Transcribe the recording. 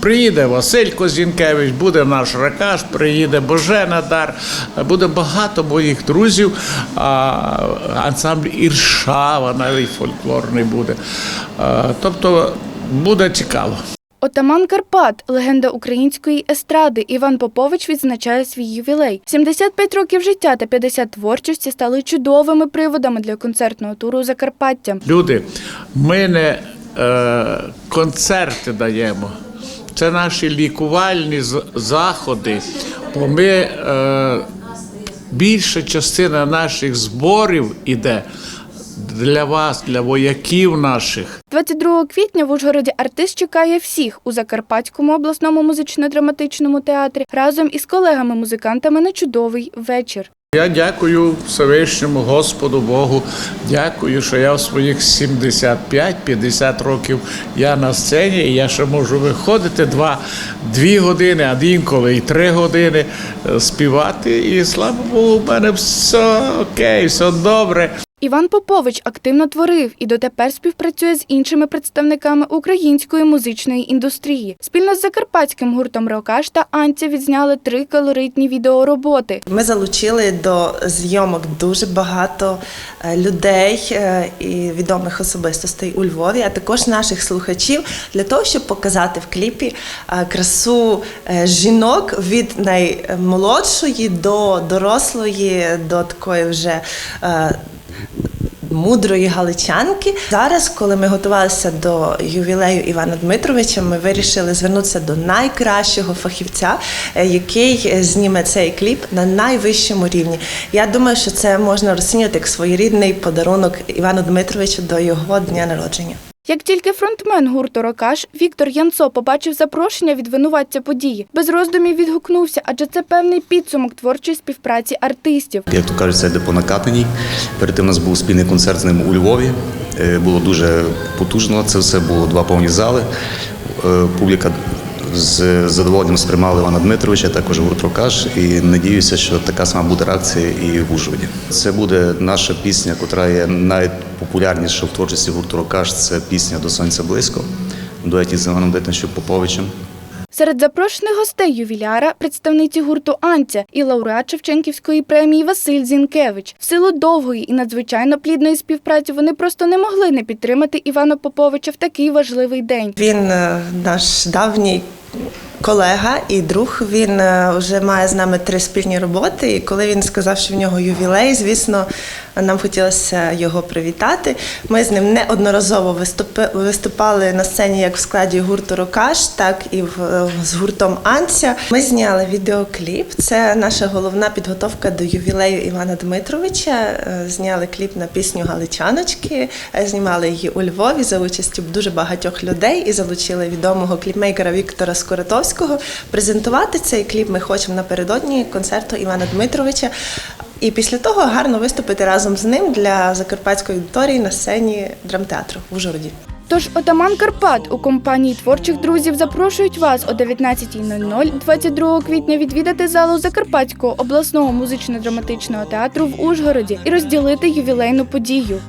Приїде Василь Козінкевич, буде наш Ракаш, приїде Божена Дар, буде багато моїх друзів. А, ансамбль Іршава навіть фольклорний буде. Тобто буде цікаво. Отаман Карпат, легенда української естради, Іван Попович відзначає свій ювілей. 75 років життя та 50 творчості стали чудовими приводами для концертного туру Закарпаття. Люди, ми не е, концерти даємо. Це наші лікувальні заходи. Бо ми е, більша частина наших зборів іде для вас, для вояків наших. 22 квітня в Ужгороді артист чекає всіх у Закарпатському обласному музично-драматичному театрі разом із колегами-музикантами на чудовий вечір. Я дякую Всевишньому Господу Богу. Дякую, що я в своїх 75-50 років я на сцені, і я ще можу виходити два, дві години, а інколи і три години е, співати. І слава Богу, в мене все окей, все добре. Іван Попович активно творив і дотепер співпрацює з іншими представниками української музичної індустрії. Спільно з закарпатським гуртом Рокаш та Анця відзняли три колоритні відеороботи. Ми залучили до зйомок дуже багато е, людей е, і відомих особистостей у Львові, а також наших слухачів для того, щоб показати в кліпі е, красу жінок від наймолодшої до дорослої, до такої вже. Мудрої галичанки. Зараз, коли ми готувалися до ювілею Івана Дмитровича, ми вирішили звернутися до найкращого фахівця, е, який е, зніме цей кліп на найвищому рівні. Я думаю, що це можна розцінювати як своєрідний подарунок Івану Дмитровичу до його дня народження. Як тільки фронтмен гурту Рокаш Віктор Янцо побачив запрошення від винуватця події, без роздумів відгукнувся, адже це певний підсумок творчої співпраці артистів. Як то кажуть, це йде по накатаній. Перед тим у нас був спільний концерт з ним у Львові. Е, Було дуже потужно. Це все було два повні зали. Е, Публіка з задоволенням сприймала Івана Дмитровича, також гурт Рокаш. І надіюся, що така сама буде реакція і в Ужгороді. Це буде наша пісня, яка є найпопулярніша в творчості гурту Рокаш. Це пісня до сонця близько. в дуеті з Іваном Дитничем Поповичем. Серед запрошених гостей ювіляра представниці гурту Анця і лауреат Шевченківської премії Василь Зінкевич. В силу довгої і надзвичайно плідної співпраці вони просто не могли не підтримати Івана Поповича в такий важливий день. Він е, наш давній колега і друг. Він е, вже має з нами три спільні роботи. І коли він сказав, що в нього ювілей, звісно, нам хотілося його привітати. Ми з ним неодноразово виступали на сцені як в складі гурту Рокаш, так і в, з гуртом Анця. Ми зняли відеокліп. Це наша головна підготовка до ювілею Івана Дмитровича. Е, Зняли кліп на пісню Галичаночки. Е, Знімали її у Львові за участю дуже багатьох людей і залучили відомого кліпмейкера Віктора Скоротовського. Презентувати цей кліп ми хочемо напередодні концерту Івана Дмитровича. І після того гарно виступити разом з ним для закарпатської аудиторії на сцені драмтеатру в Ужгороді. Тож отаман Карпат у компанії творчих друзів запрошують вас о 19.00 22 квітня відвідати залу Закарпатського обласного музично-драматичного театру в Ужгороді і розділити ювілейну подію.